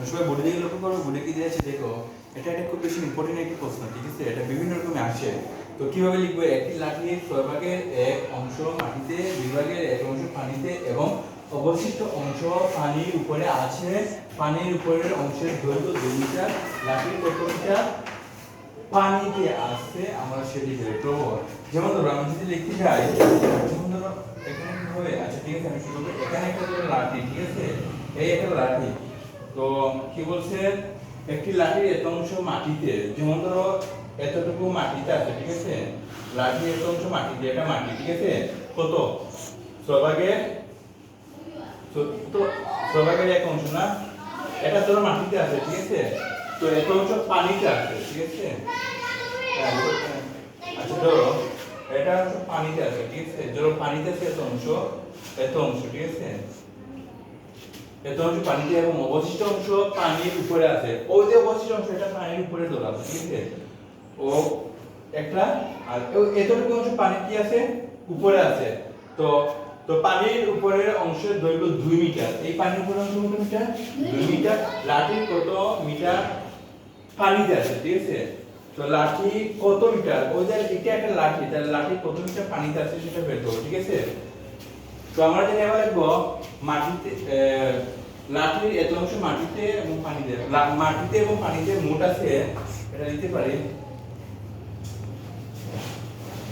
তোমরা সবাই বোর্ডে দিকে লক্ষ্য করো বোর্ডে কি দিয়েছে, দেখো, এটা একটা খুব বেশি ইম্পর্টেন্ট একটি প্রশ্ন, ঠিক আছে? এটা বিভিন্ন রকমের আসে। তো কীভাবে লিখব? একটি লাঠির ছয় ভাগের এক অংশ মাটিতে, দুই ভাগের এক অংশ পানিতে এবং অবশিষ্ট অংশ পানির উপরে আছে। পানির উপরের অংশের দৈর্ঘ্য দুই মিটার, লাঠির মিটার পানিতে আসছে আমরা সেটি বের করব। যেমন ধরো, আমি যদি লিখতে যাই, যেমন ধরো, এখানে হবে? আচ্ছা ঠিক আছে, আমি শুরু করি এখানে একটা লাঠি, ঠিক আছে? এই একটা লাঠি। তো কি বলছে? একটি লাঠির এত অংশ মাটিতে, যেমন ধরো এতটুকু মাটিতে আছে, ঠিক আছে? লাঠি এত অংশ মাটিতে, এটা মাটি, ঠিক আছে? কত? সবাগে সবাগের এক অংশ না? এটা ধরো মাটিতে আছে, ঠিক আছে? তো এত অংশ পানিতে আছে, ঠিক আছে? হ্যাঁ। আচ্ছা ধরো, এটা পানিতে আছে, ঠিক আছে? ধরো পানিতে আছে এত অংশ এত অংশ, ঠিক আছে? এত অংশ পানিতে এবং অবশিষ্ট অংশ পানির উপরে আছে। ওই যে অবশিষ্ট অংশ এটা পানির উপরে ধরা আছে ঠিক আছে? ও একটা আর এতটুকু অংশ পানি কি আছে? উপরে আছে। তো তো পানির উপরের অংশের দৈর্ঘ্য দুই মিটার। এই পানির উপরের অংশ কত মিটার? দুই মিটার। লাঠির কত মিটার? পানিতে আছে ঠিক আছে? তো লাঠি কত মিটার? ওই যে এটা একটা লাঠি তাহলে লাঠি কত মিটার পানিতে আছে সেটা বের করব ঠিক আছে? তো আমরা যদি এবার লিখব, মাটিতে লাঠির এত অংশ মাটিতে এবং পানিতে মাটিতে এবং পানিতে মোট আছে, এটা লিখতে পারি,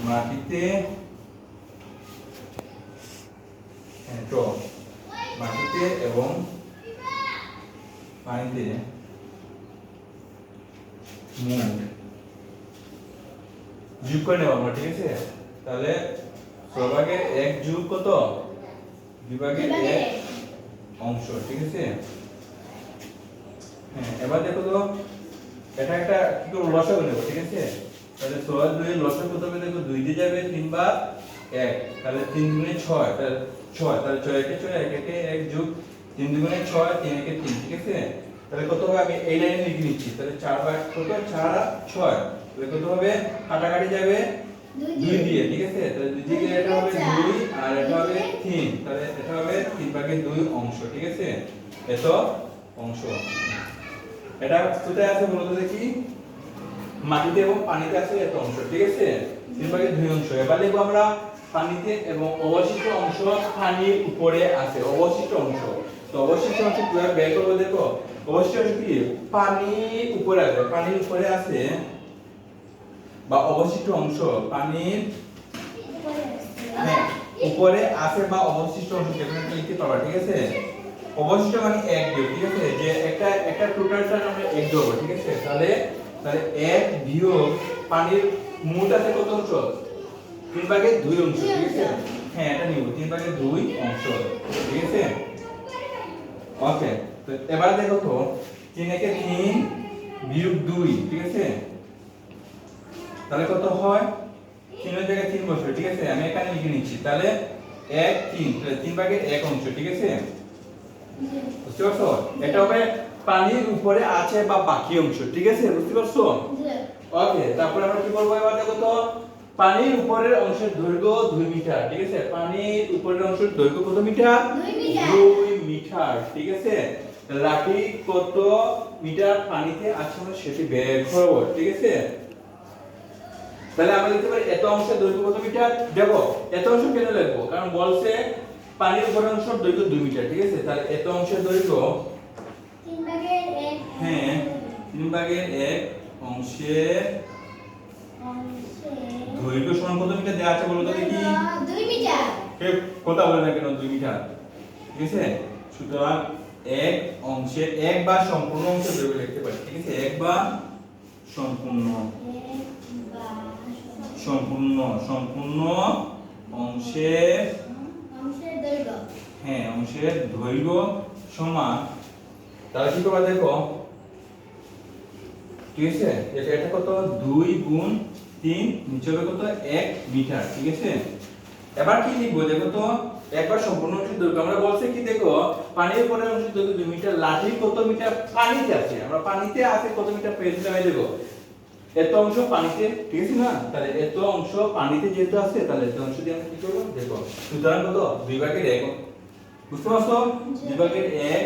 মাটিতে মাটিতে এবং পানিতে মোট। যোগ করে নেব আমরা, ঠিক আছে? তাহলে সর্বাগের এক যোগ কত? বিভাগের এক অংশ ঠিক আছে? হ্যাঁ এবার দেখো তো এটা একটা কি করব লসাগু নেব ঠিক আছে? তাহলে ছয় দুই লসাগু কত হবে দেখো দুই দিয়ে যাবে তিন বা এক তাহলে তিন দুগুণে ছয় তাহলে ছয় তাহলে ছয় একে ছয় এক একে এক যোগ তিন দুগুণে ছয় তিন একে তিন ঠিক আছে? তাহলে কত হবে? আমি এই লাইনে লিখে নিচ্ছি তাহলে চার বা কত? চার আর ছয় তাহলে কত হবে? কাটাকাটি যাবে দুই দিয়ে ঠিক আছে? তাহলে দুই দিয়ে এটা হবে দুই আর এটা হবে তিন। তাহলে এটা হবে তিন ভাগের দুই অংশ ঠিক আছে? এত অংশ। এটা কোথায় আছে বলতো দেখি? মাটিতে এবং পানিতে আছে এত অংশ ঠিক আছে? তিন ভাগের দুই অংশ। এবার লিখব আমরা পানিতে এবং অবশিষ্ট অংশ পানির উপরে আছে অবশিষ্ট অংশ। তো অবশিষ্ট অংশ কীভাবে বের করব দেখো? অবশিষ্ট অংশ কি? পানির উপরে আছে। পানির উপরে আছে বা অবশিষ্ট অংশ পানির হ্যাঁ উপরে আছে বা অবশিষ্ট অংশ, যেখানে লিখতে পারবা, ঠিক আছে? অবশিষ্ট মানে এক বিয়োগ, ঠিক আছে? যে একটা একটা টোটালটা আমরা এক দেবো, ঠিক আছে? তাহলে তাহলে এক বিয়োগ পানির মোট আছে কত অংশ? তিন ভাগের দুই অংশ, ঠিক আছে? হ্যাঁ এটা নিব, তিন ভাগের দুই অংশ, ঠিক আছে? ওকে তো এবার দেখো তো, তিন একে তিন বিয়োগ দুই, ঠিক আছে? তাহলে কত হয়? তিনের জায়গায় তিন বসবে ঠিক আছে? আমি এখানে লিখে নিচ্ছি। তাহলে এক তিন তিন ভাগের এক অংশ ঠিক আছে? বুঝতে পারছ? এটা হবে পানির উপরে আছে বা বাকি অংশ ঠিক আছে? বুঝতে পারছ? ওকে তারপরে আমরা কি করব এবার দেখো তো পানির উপরের অংশের দৈর্ঘ্য দুই মিটার ঠিক আছে? পানির উপরের অংশের দৈর্ঘ্য কত মিটার। দুই মিটার। ঠিক আছে? লাঠি কত মিটার পানিতে আছে আমরা সেটি বের করব ঠিক আছে? তাহলে আমরা লিখতে পারি এত অংশের দৈর্ঘ্য কত মিটার? দেখো এত অংশ কেন লিখব? কারণ বলছে পানির উপরের অংশের দৈর্ঘ্য দুই মিটার ঠিক আছে? তাহলে এত অংশের দৈর্ঘ্য হ্যাঁ তিন ভাগের এক অংশের দৈর্ঘ্য সমান কত মিটার দেওয়া আছে বলো তো দেখি। দুই মিটার। কেউ কথা বলে না কেন দুই মিটার? ঠিক আছে? সুতরাং এক অংশে এক বা সম্পূর্ণ অংশের দৈর্ঘ্য লিখতে পারি ঠিক আছে? এক বা সম্পূর্ণ সম্পূর্ণ সম্পূর্ণ অংশের হ্যাঁ অংশের দৈর্ঘ্য সমান। তাহলে কি করবা দেখো? ঠিক আছে? এটা এটা কত? দুই গুণ তিন, নিচে কত? এক মিটার, ঠিক আছে? এবার কি লিখব? দেখো তো। একবার সম্পূর্ণ অংশের দৈর্ঘ্য আমরা বলছি কি, দেখো, পানির উপরে অংশের দৈর্ঘ্য দুই মিটার, লাঠির কত মিটার পানিতে আছে? আমরা পানিতে আছে, কত মিটার পেয়েছি আমি দেখো। এত অংশ পানিতে ঠিক আছে না? তাহলে এত অংশ পানিতে যেহেতু আছে, তাহলে এত অংশ দিয়ে আমরা কি করব? দেখো, সুতরাং কত? দুই ভাগের এক। বুঝতে পারছ? দুই ভাগের এক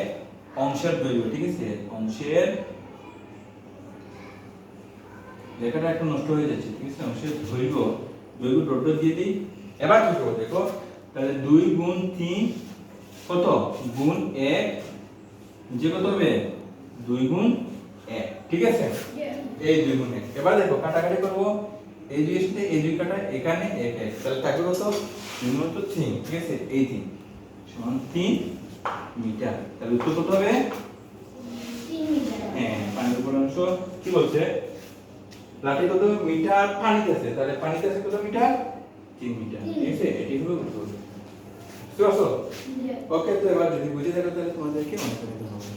অংশের দৈর্ঘ্য, ঠিক আছে? অংশের লেখাটা একটু নষ্ট হয়ে যাচ্ছে, ঠিক আছে? অংশের দৈর্ঘ্য দৈর্ঘ্য ডট দিয়ে দিই। এবার কি করব? দেখো তাহলে দুই গুণ তিন কত? গুণ এক। যে কত হবে? দুই গুণ এক। ঠিক আছে? এই দুই গুণ এক। এবার দেখো কাটাকাটি করব। এই দুই সাথে এই দুই কাটা এখানে এক এক। তাহলে থাকবে কত? গুণ তো তিন। ঠিক আছে? এই তিন। সমান তিন মিটার। তাহলে উত্তর কত হবে। হ্যাঁ পানির উপর অংশ। কি বলছে? লাঠি কত? মিটার পানিতে আছে। তাহলে পানিতে আছে কত মিটার? তিন মিটার। ঠিক আছে এটি হলো উত্তর বুঝতে পারছ ওকে তো এবার যদি বুঝে থাকো তাহলে তোমাদেরকে মনে করে দিতে হবে